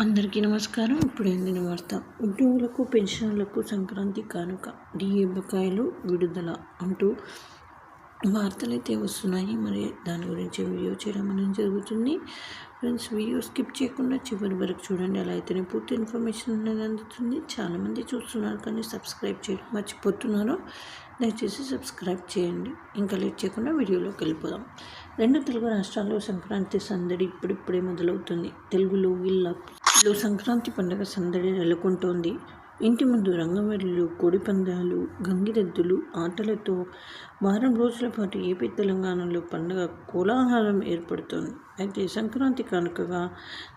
అందరికీ నమస్కారం. ఇప్పుడు ఏందిన వార్త. ఉద్యోగులకు పెన్షన్లకు సంక్రాంతి కానుక. డిఏ బకాయిలు విడుదల అంటూ వార్తలు అయితే వస్తున్నాయి. మరి దాని గురించి వీడియో చేయడం అనేది జరుగుతుంది. ఫ్రెండ్స్ వీడియో స్కిప్ చేయకుండా చివరి వరకు చూడండి. అలా అయితేనే పూర్తి ఇన్ఫర్మేషన్ అనేది అందుతుంది. చాలామంది చూస్తున్నారు కానీ సబ్స్క్రైబ్ చేయడం మర్చిపోతున్నారు. దయచేసి సబ్స్క్రైబ్ చేయండి. ఇంకా లేట్ చేయకుండా వీడియోలోకి వెళ్ళిపోదాం. రెండు తెలుగు రాష్ట్రాల్లో సంక్రాంతి సందడి ఇప్పుడిప్పుడే మొదలవుతుంది. తెలుగులో వీళ్ళ సంక్రాంతి పండుగ సందడి నెలకొంటోంది. ఇంటి ముందు రంగవల్లులు కోడిపందాలు గంగిరెద్దులు ఆటలతో వారం రోజుల పాటు ఏపీ తెలంగాణలో పండుగ కోలాహలం ఏర్పడుతోంది. అయితే సంక్రాంతి కానుకగా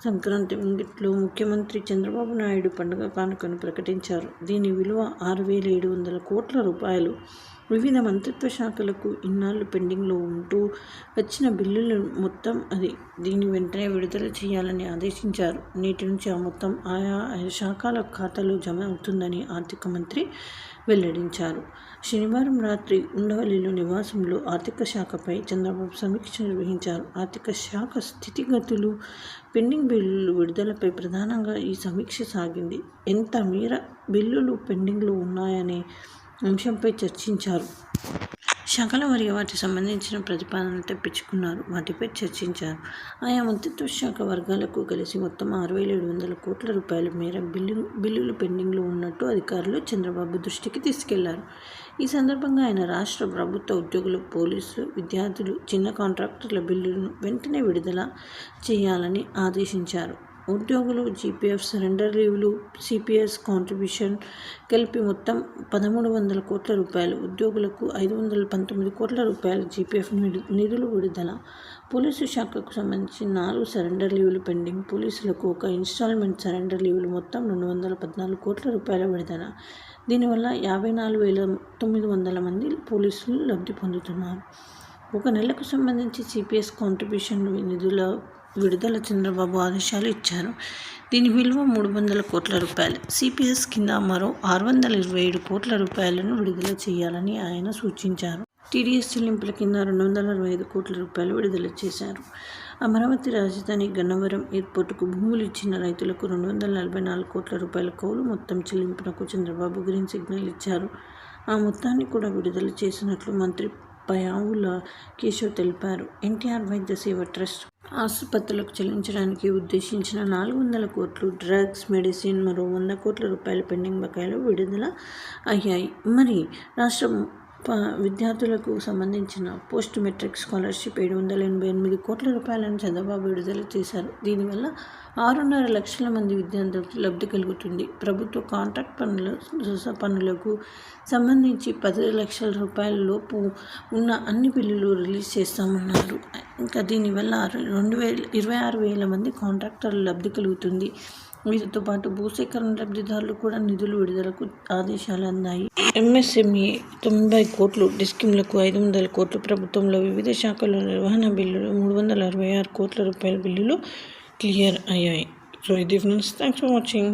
సంక్రాంతి ముంగిట్లో ముఖ్యమంత్రి చంద్రబాబు నాయుడు పండుగ కానుకను ప్రకటించారు. దీని విలువ ఆరు వేల ఏడు వందల కోట్ల రూపాయలు. వివిధ మంత్రిత్వ శాఖలకు ఇన్నాళ్ళు పెండింగ్లో ఉంటూ వచ్చిన బిల్లులు మొత్తం అది దీన్ని వెంటనే విడుదల చేయాలని ఆదేశించారు. నేటి నుంచి ఆ మొత్తం ఆయా శాఖల ఖాతాలో జమ అవుతుందని ఆర్థిక మంత్రి వెల్లడించారు. శనివారం రాత్రి ఉండవల్లిలో నివాసంలో ఆర్థిక శాఖపై చంద్రబాబు సమీక్ష నిర్వహించారు. ఆర్థిక శాఖ స్థితిగతులు పెండింగ్ బిల్లులు విడుదలపై ప్రధానంగా ఈ సమీక్ష సాగింది. ఎంత మేర బిల్లులు పెండింగ్లో ఉన్నాయనే అంశంపై చర్చించారు. శాఖల వారికి వాటికి సంబంధించిన ప్రతిపాదనలు తెప్పించుకున్నారు. వాటిపై చర్చించారు. ఆయా మంత్రిత్వ శాఖ వర్గాలకు కలిసి మొత్తం ఆరు వేల ఏడు వందల కోట్ల రూపాయల మేర బిల్లు బిల్లులు పెండింగ్లో ఉన్నట్టు అధికారులు చంద్రబాబు దృష్టికి తీసుకెళ్ళారు. ఈ సందర్భంగా ఆయన రాష్ట్ర ప్రభుత్వ ఉద్యోగులు పోలీసులు విద్యార్థులు చిన్న కాంట్రాక్టర్ల బిల్లులను వెంటనే విడుదల చేయాలని ఆదేశించారు. ఉద్యోగులు జీపీఎఫ్ సరెండర్ లీవ్లు సిపిఎస్ కాంట్రిబ్యూషన్ కలిపి మొత్తం పదమూడు వందల కోట్ల రూపాయలు. ఉద్యోగులకు ఐదు వందల పంతొమ్మిది కోట్ల రూపాయలు జీపీఎఫ్ నిధులు విడుదల. పోలీసు శాఖకు సంబంధించి నాలుగు సరెండర్ లీవ్లు పెండింగ్. పోలీసులకు ఒక ఇన్స్టాల్మెంట్ సరెండర్ లీవ్లు మొత్తం రెండు వందల పద్నాలుగు కోట్ల రూపాయల విడుదల. దీనివల్ల యాభై నాలుగు వేల తొమ్మిది వందల మంది పోలీసులు లబ్ధి పొందుతున్నారు. ఒక నెలకు సంబంధించి సిపిఎస్ కాంట్రిబ్యూషన్ నిధుల విడుదల చంద్రబాబు ఆదేశాలు ఇచ్చారు. దీని విలువ మూడు వందల కోట్ల రూపాయలు. సిపిఎస్ కింద మరో ఆరు వందల ఇరవై ఏడు కోట్ల రూపాయలను విడుదల చేయాలని ఆయన సూచించారు. టీడీఎస్ చెల్లింపుల కింద రెండు వందల అరవై ఐదు కోట్ల రూపాయలు విడుదల చేశారు. అమరావతి రాజధాని గన్నవరం ఎయిర్పోర్టుకు భూములు ఇచ్చిన రైతులకు రెండు వందల నలభై నాలుగు కోట్ల రూపాయల కౌలు మొత్తం చెల్లింపునకు చంద్రబాబు గ్రీన్ సిగ్నల్ ఇచ్చారు. ఆ మొత్తాన్ని కూడా విడుదల చేసినట్లు మంత్రి పయావుల కేశవ్ తెలిపారు. ఎన్టీఆర్ వైద్య సేవ ట్రస్ట్ ఆసుపత్రులకు చెల్లించడానికి ఉద్దేశించిన నాలుగు వందల కోట్లు డ్రగ్స్ మెడిసిన్ మరో వంద కోట్ల రూపాయల పెండింగ్ బకాయిలు విడుదల అయ్యాయి. మరి రాష్ట్రం విద్యార్థులకు సంబంధించిన పోస్ట్ మెట్రిక్ స్కాలర్షిప్ ఏడు వందల ఎనభై ఎనిమిది కోట్ల రూపాయలను చంద్రబాబు విడుదల చేశారు. దీనివల్ల ఆరున్నర లక్షల మంది విద్యార్థులకు లబ్ధి కలుగుతుంది. ప్రభుత్వ కాంట్రాక్ట్ పనుల పనులకు సంబంధించి పది లక్షల రూపాయల లోపు ఉన్న అన్ని బిల్లులు రిలీజ్ చేస్తామన్నారు. ఇంకా దీనివల్ల రెండు వేల ఇరవై ఆరు వేల మంది కాంట్రాక్టర్లు లబ్ధి కలుగుతుంది. వీటితో పాటు భూసేకరణ లబ్ధిదారులు కూడా నిధులు విడుదలకు ఆదేశాలు అందాయి. ఎంఎస్ఎంఈ తొంభై కోట్లు డిస్కిమ్లకు ఐదు వందల కోట్లు ప్రభుత్వంలో వివిధ శాఖల నిర్వహణ బిల్లులు మూడు వందల అరవై ఆరు కోట్ల రూపాయల బిల్లులు క్లియర్ అయ్యాయి. సో ఇది ఫ్రెండ్స్ థ్యాంక్స్ ఫర్ వాచింగ్.